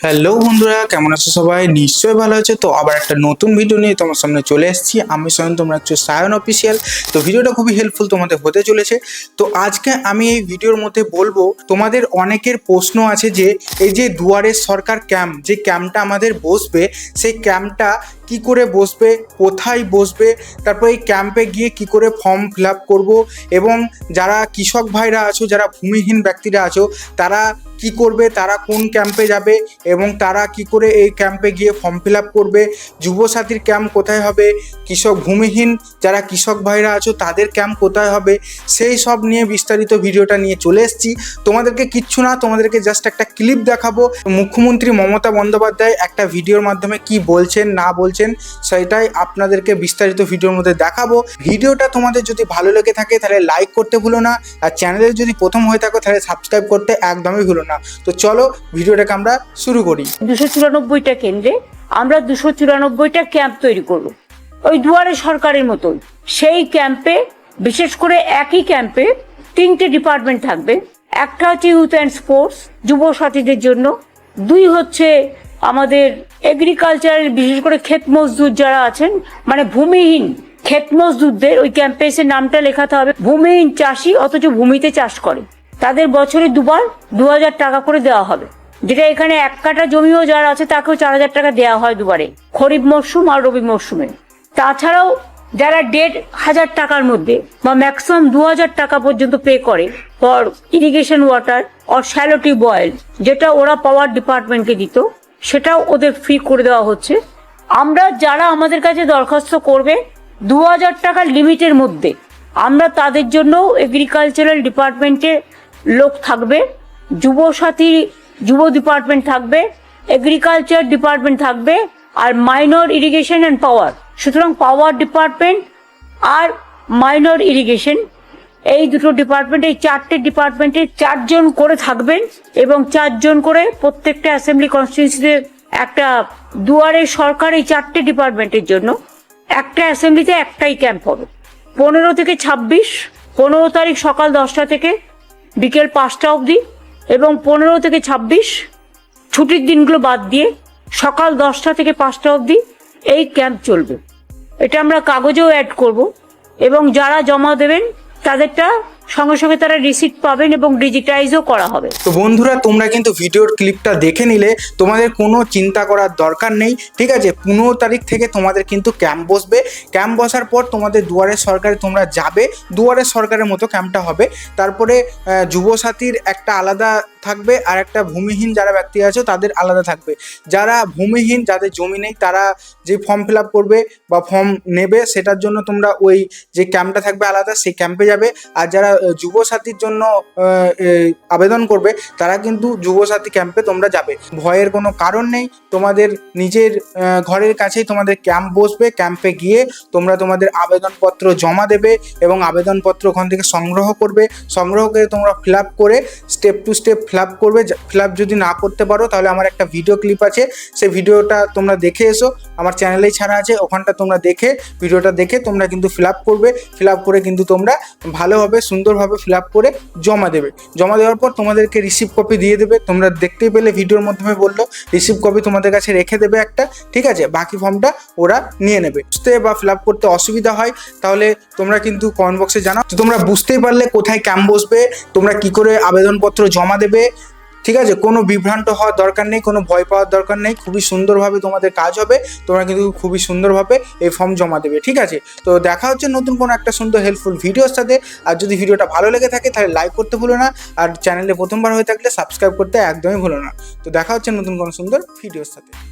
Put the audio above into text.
Hello বন্ধুরা, কেমন আছো সবাই? নিশ্চয়ই ভালো আছে। তো আবার একটা নতুন ভিডিও নিয়ে তোমার সামনে চলে এসেছি। আমি স্বয়ং, তোমরা হচ্ছে সায়ন অফিসিয়াল তো ভিডিওটা খুবই হেল্পফুল তোমাদের হতে চলেছে। তো আজকে আমি এই ভিডিওর মধ্যে বলব, তোমাদের অনেকের প্রশ্ন আছে যে, এই যে দুয়ারের সরকার ক্যাম্প, যে ক্যাম্পটা আমাদের বসবে, সেই ক্যাম্পটা কি করে বসবে, কোথায় বসবে, তারপর এই ক্যাম্পে গিয়ে কি করে ফর্ম ফিল আপ করব এবং যারা কৃষক ভাইরা আছো, যারা ভূমিহীন ব্যক্তিরা আছো, তারা কি করবে, তারা কোন ক্যাম্পে যাবে এবং তারা কি করে এই ক্যাম্পে গিয়ে ফর্ম ফিল আপ করবে যুবসাথীর ক্যাম্প কোথায় হবে, কৃষক ভূমিহীন যারা কৃষক ভাইরা আছো, তাদের ক্যাম্প কোথায় হবে, সেই সব নিয়ে বিস্তারিত ভিডিওটা নিয়ে চলে এসেছি। তোমাদেরকে কিচ্ছু না, তোমাদেরকে জাস্ট একটা ক্লিপ দেখাবো। মুখ্যমন্ত্রী মমতা বন্দ্যোপাধ্যায় একটা ভিডিওর মাধ্যমে কি বলছেন, না বলছেন সেটাই আপনাদেরকে বিস্তারিত ভিডিওর মধ্যে দেখাবো। ভিডিওটা তোমাদের যদি ভালো লেগে থাকে, তাহলে লাইক করতে ভুলো না। আর চ্যানেলে যদি প্রথম হয়ে থাকো, তাহলে সাবস্ক্রাইব করতে একদমই ভুলো না। তো চলো ভিডিওটাকে আমরা শুরু করি। দুশো চুরানব্বইটা কেন্দ্রে আমরা দুশো চুরানব্বইটা ক্যাম্প তৈরি করব। ওই দুয়ারে সরকারের মতন সেই ক্যাম্পে বিশেষ করে একই ক্যাম্পে তিনটে ডিপার্টমেন্ট থাকবে। একটা হচ্ছে ইউথ অ্যান্ড স্পোর্টস যুব সাথীদের জন্য। দুই হচ্ছে আমাদের এগ্রিকালচারের বিশেষ করে ক্ষেত মজদুর যারা আছেন মানে ভূমিহীন ক্ষেত মজদুরদের, ওই ক্যাম্পে এসে নামটা লেখাতে হবে, ভূমিহীন চাষি অথচ ভূমিতে চাষ করে। তাদের বছরে দুবার দু হাজার টাকা করে দেওয়া হবে। যেটা এখানে এক কাটা জমিও যারা আছে, তাকেও চার হাজার টাকা দেওয়া হয় দুবারে, খরিফ মরশুম আর রবি মরশুমে। তাছাড়াও যারা দেড় হাজার টাকার মধ্যে বা ম্যাক্সিমাম দু হাজার টাকা পর্যন্ত পে করে for irrigation water or shallow boil যেটা ওরা পাওয়ার ডিপার্টমেন্টকে দিত সেটাও ওদের ফ্রি করে দেওয়া হচ্ছে। আমরা যারা আমাদের কাছে দরখাস্ত করবে দু হাজার টাকার লিমিটের মধ্যে, আমরা তাদের জন্য এগ্রিকালচারাল ডিপার্টমেন্টে লোক থাকবে যুবসাথী যুব ডিপার্টমেন্ট থাকবে এগ্রিকালচার ডিপার্টমেন্ট থাকবে, আর মাইনর ইরিগেশন অ্যান্ড পাওয়ার সুতরাং পাওয়ার ডিপার্টমেন্ট আর মাইনর ইরিগেশন এই দুটো ডিপার্টমেন্ট এই চারটে ডিপার্টমেন্টে চারজন করে থাকবেন এবং চারজন করে প্রত্যেকটা অ্যাসেম্বলি কনস্টিটিউন্সিতে একটা দুয়ারে সরকার এই চারটে ডিপার্টমেন্টের জন্য। একটা অ্যাসেম্বলিতে একটাই ক্যাম্প হবে। পনেরো থেকে ছাব্বিশ, পনেরো তারিখ সকাল দশটা থেকে বিকেল পাঁচটা অবধি এবং পনেরো থেকে ছাব্বিশ ছুটির দিনগুলো বাদ দিয়ে সকাল দশটা থেকে পাঁচটা অবধি এই ক্যাম্প চলবে। এটা আমরা কাগজেও অ্যাড করব এবং যারা জমা দেবেন তাদেরটা সঙ্গে সঙ্গে তারা রিসিপ্ট পাবেন এবং ডিজিটাইজও করা হবে। তো বন্ধুরা, তোমরা কিন্তু ভিডিওর ক্লিপটা দেখে নিলে, তোমাদের কোনো চিন্তা করার দরকার নেই, ঠিক আছে? পনেরো তারিখ থেকে তোমাদের কিন্তু ক্যাম্প বসবে। ক্যাম্প বসার পর তোমাদের দুয়ারে সরকারে তোমরা যাবে। দুয়ারে সরকারের মতো ক্যাম্পটা হবে। তারপরে যুবসাথীর একটা আলাদা থাকবে আর একটা ভূমিহীন যারা ব্যক্তি আছে, তাদের আলাদা থাকবে। যারা ভূমিহীন, যাদের জমি নেই, তারা যে ফর্ম ফিল আপ করবে বা ফর্ম নেবে, সেটার জন্য তোমরা ওই যে ক্যাম্পটা থাকবে আলাদা, সেই ক্যাম্পে যাবে। আর যারা যুবসাথীর জন্য আবেদন করবে, তারা কিন্তু যুবসাথী ক্যাম্পে তোমরা যাবে। ভয়ের কোনো কারণ নেই, তোমাদের নিজের ঘরের কাছেই তোমাদের ক্যাম্প বসবে ক্যাম্পে গিয়ে তোমরা তোমাদের আবেদনপত্র জমা দেবে এবং আবেদনপত্র ওখান থেকে সংগ্রহ করবে। সংগ্রহ করে তোমরা ফিল আপ করে step to step fill up করবে। ফিল আপ যদি না করতে পারো, তাহলে আমার একটা ভিডিও ক্লিপ আছে। সেই ভিডিওটা তোমরা দেখে এসো। আমার চ্যানেলেই ছাড়া আছে, ওখানটা তোমরা দেখে ভিডিওটা দেখে তোমরা কিন্তু ফিল আপ করবে। ফিল আপ করে কিন্তু তোমরা ভালোভাবে সুন্দরভাবে ফিল আপ করে জমা দেবে। জমা দেওয়ার পর তোমাদেরকে রিসিভ কপি দিয়ে দেবে। তোমরা দেখতেই পেলে ভিডিওর মাধ্যমে বলল রিসিভ কপি তোমাদের কাছে রেখে দেবে একটা, ঠিক আছে? বাকি ফর্মটা ওরা নিয়ে নেবে। বুঝতে বা ফিল আপ করতে অসুবিধা হয়, তাহলে তোমরা কিন্তু কমেন্ট বক্সে জানাও। তোমরা বুঝতেই পারলে কোথায় ক্যাম্প বসবে, তোমরা কি করে আবেদনপত্র জমা দেবে ঠিক আছে? কোনো বিভ্রান্ত হওয়ার দরকার নেই, কোনো ভয় পাওয়ার দরকার নেই, খুবই সুন্দরভাবে তোমাদের কাজ হবে, তোমরা কিন্তু খুবই সুন্দরভাবে এই ফর্ম জমা দেবে, ঠিক আছে? তো দেখা হচ্ছে নতুন কোনো একটা সুন্দর হেল্পফুল ভিডিওর সাথে, আর যদি ভিডিওটা ভালো লেগে থাকে তাহলে লাইক করতে ভুলো না, আর চ্যানেলে প্রথমবার হয়ে থাকলে সাবস্ক্রাইব করতে একদমই ভুলো না। তো দেখা হচ্ছে নতুন কোনো সুন্দর ভিডিওর সাথে।